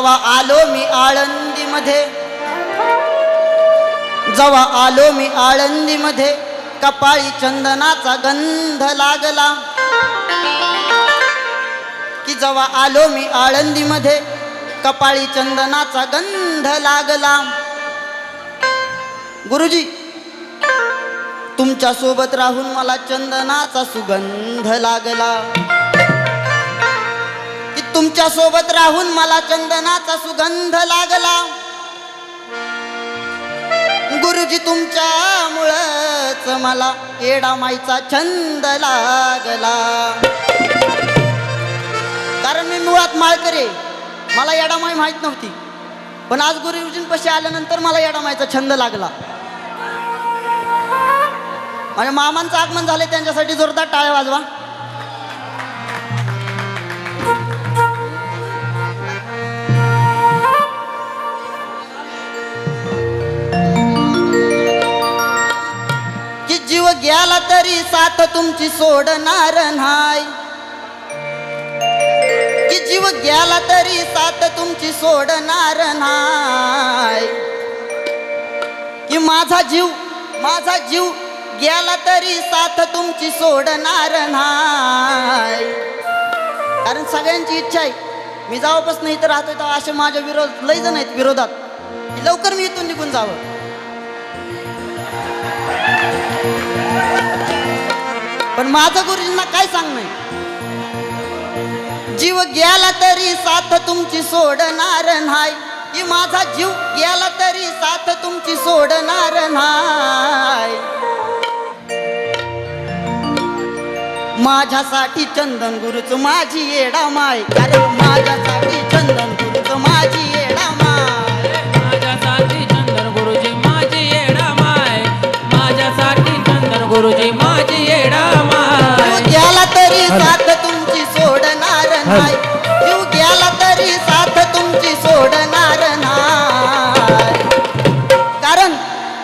जवा आलो मी आळंदीमध्ये. जवा आलो मी आळंदीमध्ये कपाळी चंदनाचा गंध लागला. की जवा आलो मी आळंदीमध्ये कपाळी चंदनाचा गंध लागला. गुरुजी तुमच्यासोबत राहून मला चंदनाचा सुगंध लागला. सोबत राहून मला चंदनाचा सुगंध लागला. गुरुजी तुमच्यामुळंच मला येडामाईचा छंद लागला. कारण मी मुळात माळकरी मला येडामाई माहीत नव्हती. पण आज गुरुजींपाशी आल्यानंतर मला येडामाईचा छंद लागला. माझ्या मामांचं आगमन झाले त्यांच्यासाठी जोरदार टाळ्या वाजवा. गेला तरी साथ तुमची सोडणार नाही. की जीव गेला तरी साथ तुमची सोडणार नाही. की माझा जीव माझा जीव गेला तरी साथ तुमची सोडणार नाही. कारण सगळ्यांची इच्छा आहे. मी जावपासून इथं राहतोय तर असे माझ्या विरोध लय जण आहेत विरोधात. लवकर मी इथून निघून जावं. पण माझं गुरुजींना काय सांगणं जीव गेला तरी साथ तुमची सोडणार नाही. की माझा जीव गेला तरी साथ तुमची सोडणार नाही. माझ्यासाठी चंदन गुरुच माझी येडा माय. कारण माझ्यासाठी सोडणार नाही. कारण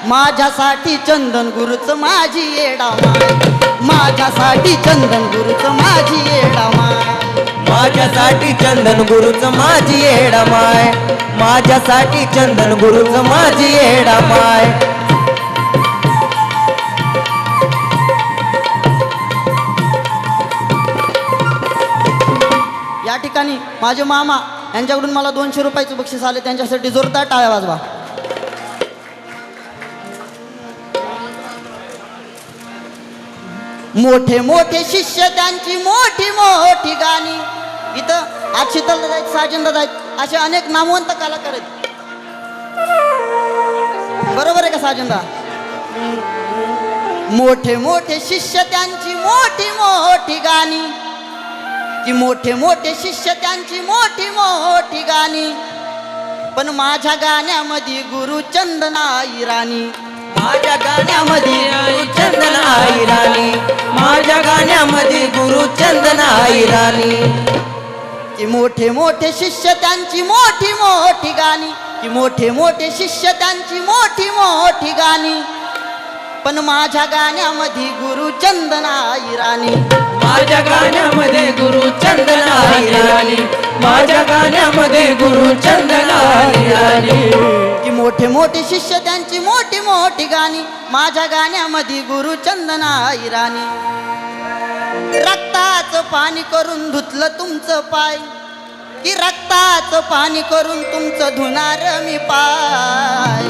माझ्यासाठी चंदन गुरुच माझी येडा माझ्यासाठी चंदन गुरुच माझी येडा माय. माझ्यासाठी चंदन गुरुच माझी येडा माय. माझ्यासाठी चंदन गुरुच माझी येडा माय. या ठिकाणी माझे मामा यांच्याकडून मला दोनशे रुपयाचं बक्षीस आले त्यांच्यासाठी जोरदार टाळ्या वाजवा. मोठे मोठे शिष्य त्यांची मोठी मोठी गाणी. इथं आज शीतल आहेत साजेंद्र आहेत असे अनेक नामवंत कलाकार आहेत. बरोबर आहे का साजेंद्र मोठे मोठे शिष्य त्यांची मोठी मोठी गाणी. की मोठे मोठे शिष्य त्यांची मोठी मोठी गाणी. पण माझ्या गाण्यामध्ये गुरु चंदनाई राणी. माझ्या गाण्यामध्ये गुरु चंदन आई राणी. माझ्या गाण्यामध्ये गुरु चंदन आई राणी. की मोठे मोठे शिष्य त्यांची मोठी मोठी गाणी. की मोठे मोठे शिष्य त्यांची मोठी मोठी गाणी. पण माझ्या गाण्यामध्ये गुरु चंदनाई राणी. माझ्या गाण्यामध्ये गुरु चंदन आई राणी. माझ्या गाण्यामध्ये गुरु चंदन आई राणी. की मोठे मोठे शिष्य त्यांची मोठी मोठी गाणी. माझ्या गाण्यामध्ये गुरु चंदनाई राणी. रक्ताचं पाणी करून धुतलं तुमचं पाय. की रक्ताचं पाणी करून तुमचं धुणार मी पाय.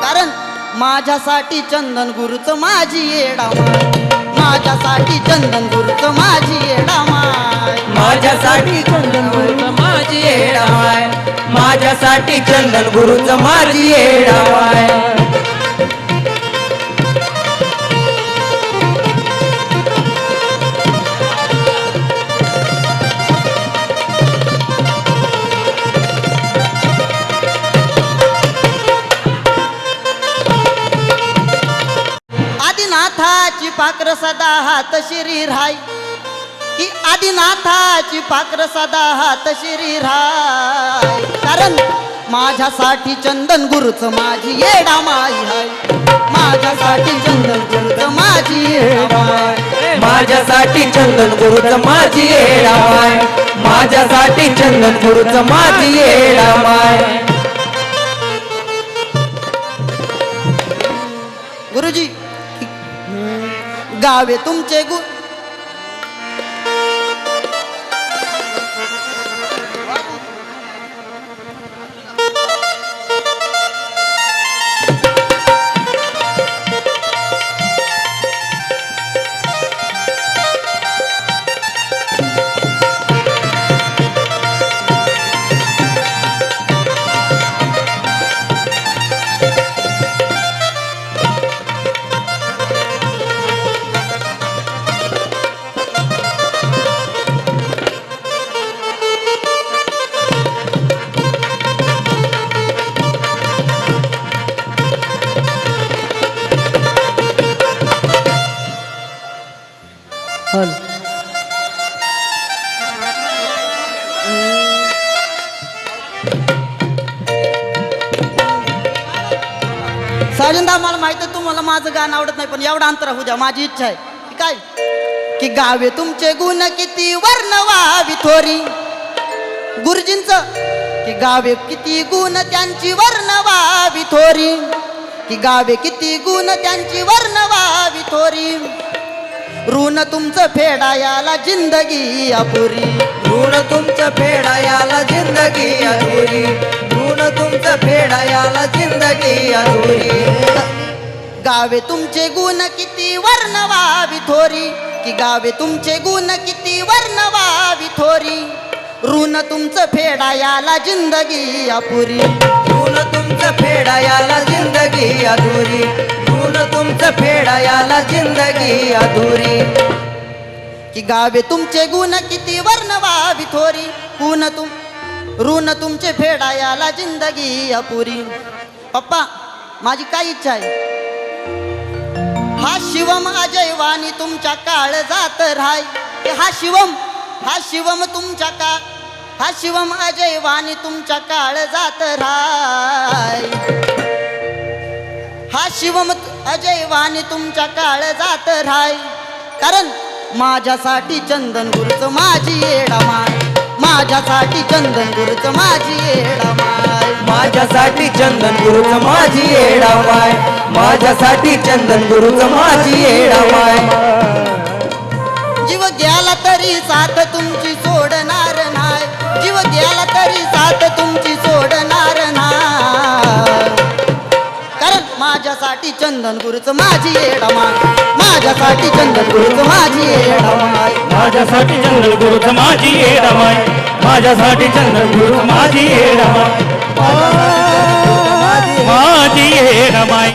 कारण माझ्यासाठी चंदन गुरुचं माझी येडामाय माझ्यासाठी चंदन गुरुचं माझी येडामाय माझ्यासाठी चंदन गुरुच माझी येडामाय माझ्यासाठी चंदन गुरुच माझी येडा पाकर सदा हात शिरी राय. की आदिनाथाची पाकर सदा हात शिरी राय. कारण माझ्यासाठी चंदन गुरुच माझी येडा माई हाय. माझ्यासाठी चंदन गुरुच माझी येडा माय माझ्यासाठी चंदन गुरुच माझी येडामाय माझ्यासाठी चंदन गुरुच माझी येडा माय गावे तुमचे हल साजनदा मला माहीत आहे तुम्हाला माझं गाणं आवडत नाही पण एवढा अंतर होऊ द्या माझी इच्छा आहे. की काय? की गावे तुमचे गुण किती वर्णवावी थोरी. गुरुजींच की गावे किती गुण त्यांची वर्णवावी थोरी. की गावे किती गुण त्यांची वर्णवावी थोरी. ऋण तुमचं फेडायाला जिंदगी अपुरी. ऋण तुमचं फेडायाला जिंदगी अधुरी. ऋण तुमचं फेडायाला जिंदगी अधुरी. गावे तुमचे गुण किती वर्णवावी थोरी. की गावे तुमचे गुण किती वर्णवावी थोरी. ऋण तुमचं फेडायाला जिंदगी अपुरी. ऋण तुमचं फेडायाला जिंदगी अधुरी. फेडायाला जिंदगी अधुरी. की गावे तुमचे गुण किती वर्णवावी थोरी. गुण तुम ऋण तुमचे फेडायाला जिंदगी अपुरी. पप्पा माझी काय इच्छा आहे? हा शिवम अजय वाणी तुमच्या काळ जात राय. हा शिवम हा शिवम तुमच्या का हा शिवम अजय वाणी तुमच्या काळ जात राय. हा शिवम अजय वाणी तुमच्या काळ जात राय. कारण माझ्यासाठी चंदन गुरुच माझी येडा माय. माझ्यासाठी चंदन गुरुच माझी येडा माय. माझ्यासाठी चंदन गुरुच माझी येडामाय माझ्यासाठी चंदन गुरुच माझी येडामाय जीव गेला तरी साथ तुमची सोडणार माझ्यासाठी चंदन गुरुच माझी येडमाय माझ्यासाठी चंदन गुरुच माझी येडमाय माझ्यासाठी चंदन गुरुच माझी येडमाय माझ्यासाठी चंदन गुरु माझी येडमाय माझी येडमाय